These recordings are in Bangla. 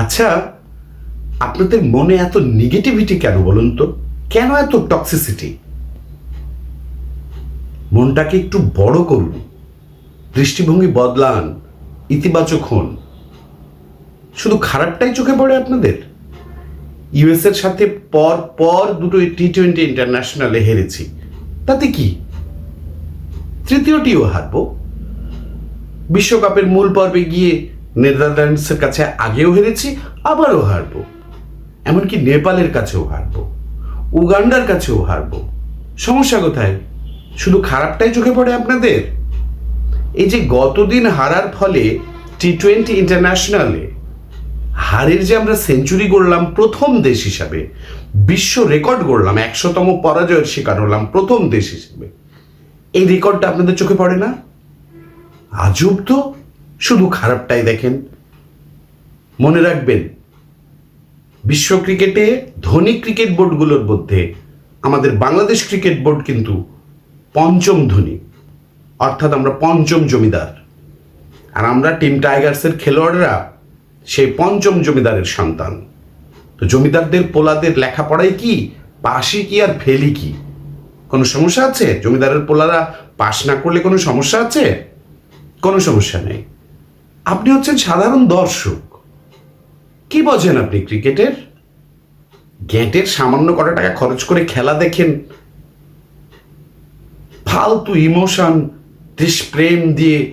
আচ্ছা আপনাদের মনে এত নেগেটিভিটি কেন বলুন তো? কেন এত টক্সিসিটি মনটাকে একটু বড় করুন, দৃষ্টিভঙ্গি বদলান, ইতিবাচক হন। শুধু খারাপটাই চোখে পড়ে আপনাদের? ইউএস এর সাথে পর পর দুটো টি টোয়েন্টি ইন্টারন্যাশনালে হেরেছি। তাতে কি? তৃতীয়টিও হারবো। বিশ্বকাপের মূল পর্বে গিয়ে নেদারল্যান্ডসের কাছে আগেও হেরেছি, আবারও হারবো। এমনকি নেপালের কাছেও হারবো। উগান্ডার কাছেও হারবো। সমস্যা কোথায়? শুধু খারাপটাই চোখে পড়ে আপনাদের? এই যে গতদিন হারার ফলে টি টোয়েন্টি ইন্টারন্যাশনালে হারের যে আমরা সেঞ্চুরি গড়লাম, প্রথম দেশ হিসাবে, বিশ্ব রেকর্ড গড়লাম, একশোতম পরাজয়ের শিকার হলাম, প্রথম দেশ হিসেবে, এই রেকর্ডটা আপনাদের চোখে পড়ে না? আজব তো! শুধু খারাপটাই দেখেন। মনে রাখবেন, বিশ্ব ক্রিকেটে, ধনী ক্রিকেট বোর্ডগুলোর মধ্যে আমাদের বাংলাদেশ ক্রিকেট বোর্ড কিন্তু পঞ্চম ধনী, অর্থাৎ আমরা পঞ্চম জমিদার। আর আমরা টিম টাইগার্সের খেলোয়াড়রা সেই পঞ্চম জমিদারের সন্তান। তো জমিদারদের, পোলাদের লেখাপড়াই কি পাশই কি আর ফেলি কি? কোনো সমস্যা আছে? জমিদারের পোলারা পাশ না করলে কোনো সমস্যা আছে? কোনো সমস্যা নেই। আপনি হচ্ছেন সাধারণ দর্শক। কি বোঝেন আপনি ক্রিকেটের? গ্যাটের সামান্য কটা টাকা খরচ করে খেলা দেখেন। ফালতু ইমোশন, দেশপ্রেম দিয়ে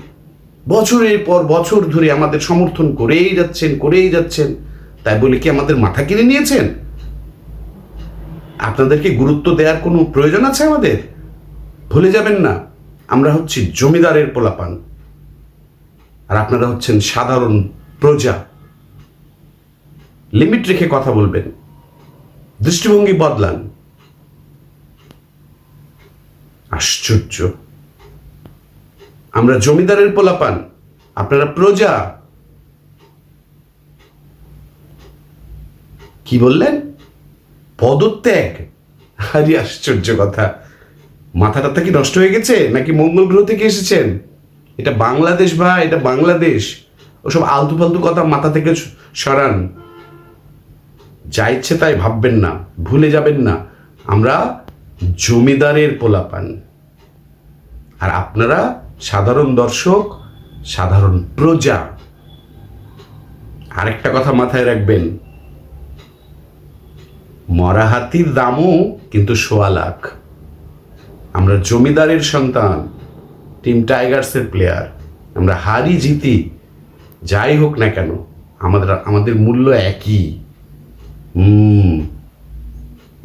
বছরের পর বছর ধরে আমাদের সমর্থন করেই যাচ্ছেন করেই যাচ্ছেন। তাই বলে কি আমাদের মাথা কিনে নিয়েছেন? আপনাদেরকে গুরুত্ব দেওয়ার কোনো প্রয়োজন আছে আমাদের? ভুলে যাবেন না। আমরা হচ্ছি জমিদারের পোলাপান। আর আপনারা হচ্ছেন সাধারণ প্রজা। লিমিট রেখে কথা বলবেন। দৃষ্টিভঙ্গি বদলান। আশ্চর্য। আমরা জমিদারের পোলাপান। আপনারা প্রজা। কি বললেন? পদত্যাগ? আরে আশ্চর্য কথা। মাথাটা কি নষ্ট হয়ে গেছে, নাকি মঙ্গল গ্রহ থেকে এসেছেন? এটা বাংলাদেশ ভাই এটা বাংলাদেশ? ওসব আলতু ফালতু কথা মাথা থেকে সরান। যা ইচ্ছে তাই ভাববেন না, ভুলে যাবেন না। আমরা জমিদারের পোলাপান। আর আপনারা সাধারণ দর্শক, সাধারণ প্রজা। আরেকটা কথা মাথায় রাখবেন। মরা হাতির দামও কিন্তু সোয়া লাখ। আমরা জমিদারের সন্তান। টিম টাইগার্সের প্লেয়ার আমরা হারি, জিতি, যাই হোক না কেন, আমাদের আমাদের মূল্য একই।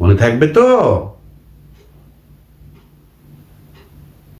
মনে থাকবে তো?